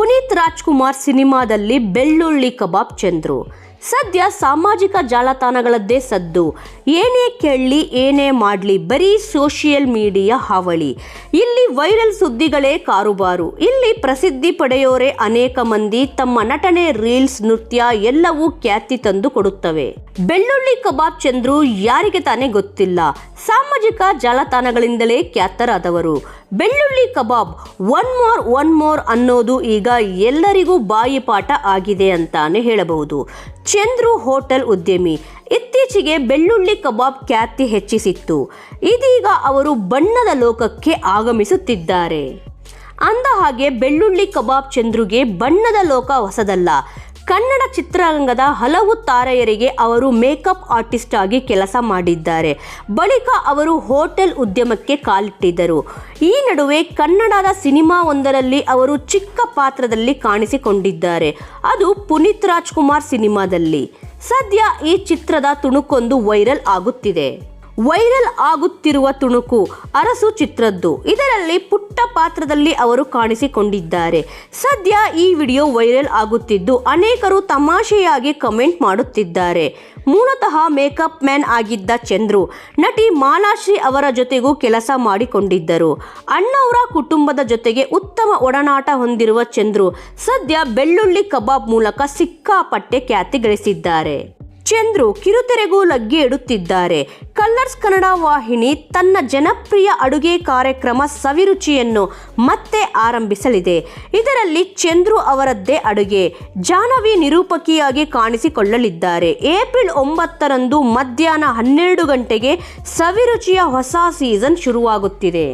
ಪುನೀತ್ ರಾಜ್ಕುಮಾರ್ ಸಿನಿಮಾದಲ್ಲಿ ಬೆಳ್ಳುಳ್ಳಿ ಕಬಾಬ್ ಚಂದ್ರು. ಸದ್ಯ ಸಾಮಾಜಿಕ ಜಾಲತಾಣಗಳದ್ದೇ ಸದ್ದು. ಏನೇ ಕೇಳಲಿ, ಏನೇ ಮಾಡಲಿ, ಬರೀ ಸೋಷಿಯಲ್ ಮೀಡಿಯಾ ಹಾವಳಿ. ಇಲ್ಲಿ ವೈರಲ್ ಸುದ್ದಿಗಳೇ ಕಾರುಬಾರು. ಇಲ್ಲಿ ಪ್ರಸಿದ್ಧಿ ಪಡೆಯೋರೆ ಅನೇಕ ಮಂದಿ ತಮ್ಮ ನಟನೆ ರೀಲ್ಸ್, ನೃತ್ಯ ಎಲ್ಲವೂ ಖ್ಯಾತಿ ತಂದು ಕೊಡುತ್ತವೆ. ಬೆಳ್ಳುಳ್ಳಿ ಕಬಾಬ್ ಚಂದ್ರು ಯಾರಿಗೆ ತಾನೇ ಗೊತ್ತಿಲ್ಲ. ಸಾಮಾಜಿಕ ಜಾಲತಾಣಗಳಿಂದಲೇ ಖ್ಯಾತರಾದವರು. ಬೆಳ್ಳುಳ್ಳಿ ಕಬಾಬ್, ಒನ್ ಮೋರ್ ಒನ್ ಮೋರ್ ಅನ್ನೋದು ಈಗ ಎಲ್ಲರಿಗೂ ಬಾಯಿಪಾಠ ಆಗಿದೆ ಅಂತಾನೆ ಹೇಳಬಹುದು. ಚಂದ್ರು ಹೋಟೆಲ್ ಉದ್ಯಮಿ. ಇತ್ತೀಚೆಗೆ ಬೆಳ್ಳುಳ್ಳಿ ಕಬಾಬ್ ಖ್ಯಾತಿ ಹೆಚ್ಚಿಸಿತ್ತು. ಇದೀಗ ಅವರು ಬಣ್ಣದ ಲೋಕಕ್ಕೆ ಆಗಮಿಸುತ್ತಿದ್ದಾರೆ. ಅಂದ ಹಾಗೆ ಬೆಳ್ಳುಳ್ಳಿ ಕಬಾಬ್ ಚಂದ್ರುಗೆ ಬಣ್ಣದ ಲೋಕ ಹೊಸದಲ್ಲ. ಕನ್ನಡ ಚಿತ್ರರಂಗದ ಹಲವು ತಾರೆಯರಿಗೆ ಅವರು ಮೇಕಪ್ ಆರ್ಟಿಸ್ಟ್ ಆಗಿ ಕೆಲಸ ಮಾಡಿದ್ದಾರೆ. ಬಳಿಕ ಅವರು ಹೋಟೆಲ್ ಉದ್ಯಮಕ್ಕೆ ಕಾಲಿಟ್ಟಿದ್ದರು. ಈ ನಡುವೆ ಕನ್ನಡದ ಸಿನಿಮಾ ಒಂದರಲ್ಲಿ ಅವರು ಚಿಕ್ಕ ಪಾತ್ರದಲ್ಲಿ ಕಾಣಿಸಿಕೊಂಡಿದ್ದಾರೆ. ಅದು ಪುನೀತ್ ರಾಜ್ಕುಮಾರ್ ಸಿನಿಮಾದಲ್ಲಿ. ಸದ್ಯ ಈ ಚಿತ್ರದ ತುಣುಕೊಂದು ವೈರಲ್ ಆಗುತ್ತಿದೆ. ವೈರಲ್ ಆಗುತ್ತಿರುವ ತುಣುಕು, ಅರಸು ಚಿತ್ರದ್ದು. ಇದರಲ್ಲಿ ಪುಟ್ಟ ಪಾತ್ರದಲ್ಲಿ ಅವರು ಕಾಣಿಸಿಕೊಂಡಿದ್ದಾರೆ. ಸದ್ಯ ಈ ವಿಡಿಯೋ ವೈರಲ್ ಆಗುತ್ತಿದ್ದು ಅನೇಕರು ತಮಾಷೆಯಾಗಿ ಕಮೆಂಟ್ ಮಾಡುತ್ತಿದ್ದಾರೆ. ಮೂಲತಃ ಮೇಕಪ್ ಮ್ಯಾನ್ ಆಗಿದ್ದ ಚಂದ್ರು, ನಟಿ ಮಾಲಾಶ್ರೀ ಅವರ ಜೊತೆಗೂ ಕೆಲಸ ಮಾಡಿಕೊಂಡಿದ್ದರು. ಅಣ್ಣವರ ಕುಟುಂಬದ ಜೊತೆಗೆ ಉತ್ತಮ ಒಡನಾಟ ಹೊಂದಿರುವ ಚಂದ್ರು ಸದ್ಯ ಬೆಳ್ಳುಳ್ಳಿ ಕಬಾಬ್ ಮೂಲಕ ಸಿಕ್ಕಾಪಟ್ಟೆ ಖ್ಯಾತಿ ಗಳಿಸಿದ್ದಾರೆ. ಚಂದ್ರು ಕಿರುತೆರೆಗೂ ಲಗ್ಗೆ ಇಡುತ್ತಿದ್ದಾರೆ ಕಲರ್ಸ್ ಕನ್ನಡ ವಾಹಿನಿ ತನ್ನ ಜನಪ್ರಿಯ ಅಡುಗೆ ಕಾರ್ಯಕ್ರಮ ಸವಿರುಚಿಯನ್ನು ಮತ್ತೆ ಆರಂಭಿಸಲಿದೆ. ಇದರಲ್ಲಿ ಚಂದ್ರು ಅವರದ್ದೇ ಅಡುಗೆ, ಜಾಹ್ನವಿ ನಿರೂಪಕಿಯಾಗಿ ಕಾಣಿಸಿಕೊಳ್ಳಲಿದ್ದಾರೆ. ಏಪ್ರಿಲ್ ಒಂಬತ್ತರಂದು ಮಧ್ಯಾಹ್ನ ಹನ್ನೆರಡು ಗಂಟೆಗೆ ಸವಿರುಚಿಯ ಹೊಸ ಸೀಸನ್ ಶುರುವಾಗುತ್ತಿದೆ.